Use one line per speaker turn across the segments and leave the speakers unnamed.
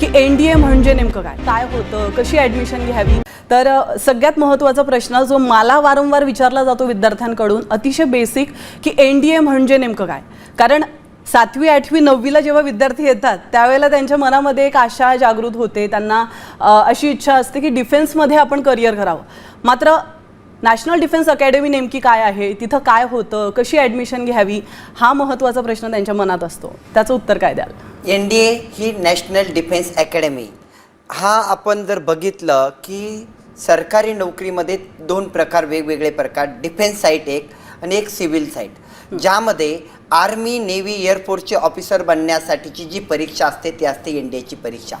की N D ए म्हणजे नेमकं काय? काय होतं? कशी ॲडमिशन घ्यावी? तर सगळ्यात महत्त्वाचा प्रश्न जो मला वारंवार विचारला जातो विद्यार्थ्यांकडून अतिशय बेसिक की एन डी ए म्हणजे नेमकं काय? कारण सातवी आठवी नववीला जेव्हा विद्यार्थी येतात त्यावेळेला त्यांच्या मनामध्ये एक आशा जागृत होते. त्यांना अशी इच्छा असते की डिफेन्समध्ये आपण करिअर करावं. मात्र नॅशनल डिफेन्स अकॅडमी नेमकी काय आहे? तिथं काय होतं? कशी ॲडमिशन घ्यावी? हा महत्त्वाचा प्रश्न त्यांच्या मनात असतो. त्याचं उत्तर काय द्याल?
एन डी ए ही नॅशनल डिफेन्स अकॅडमी. हा आपण जर बघितलं की सरकारी नोकरीमध्ये दोन प्रकार वेगवेगळे प्रकार. डिफेन्स साईट एक आणि एक सिव्हिल साईट. ज्यामध्ये आर्मी नेव्ही एअरफोर्सचे ऑफिसर बनण्यासाठीची जी परीक्षा असते ती असते एन डी एची परीक्षा.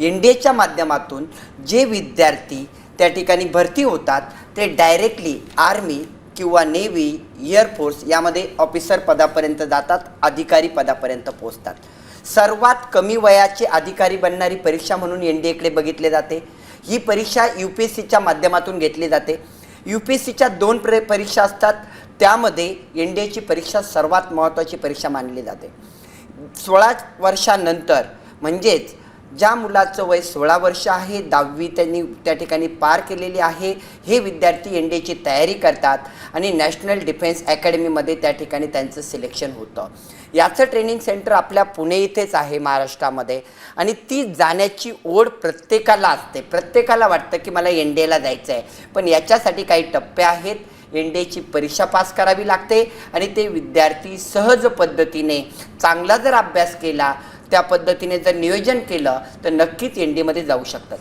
एन डी एच्या माध्यमातून जे विद्यार्थी त्या ठिकाणी भरती होतात ते डायरेक्टली आर्मी किंवा नेव्ही एअरफोर्स यामध्ये ऑफिसर पदापर्यंत जातात अधिकारी पदापर्यंत पोहोचतात. सर्वात कमी वयाचे अधिकारी बनणारी परीक्षा म्हणून एन डी एकडे बघितले जाते. ही परीक्षा यू पी एस सीच्या माध्यमातून घेतली जाते. यू पी एस सीच्या दोन प्र परीक्षा असतात. त्यामध्ये एन डी एची परीक्षा सर्वात महत्त्वाची परीक्षा मानली जाते. सोळा वर्षानंतर म्हणजेच ज्या मुलाचं वय सोळा वर्ष आहे दहावी त्यांनी त्या ठिकाणी पार केलेली आहे हे विद्यार्थी एन डी एची तयारी करतात आणि नॅशनल डिफेन्स अकॅडमीमध्ये त्या ठिकाणी त्यांचं सिलेक्शन होतं. याचं ट्रेनिंग सेंटर आपल्या पुणे इथेच आहे महाराष्ट्रामध्ये. आणि ती जाण्याची ओढ प्रत्येकाला असते. प्रत्येकाला वाटतं की मला एन डी एला जायचं आहे पण याच्यासाठी काही टप्पे आहेत. एन डी एची परीक्षा पास करावी लागते आणि ते विद्यार्थी सहज पद्धतीने चांगला जर अभ्यास केला त्या पद्धतीने जर नियोजन केलं तर नक्कीच एन डीमध्ये जाऊ शकतात.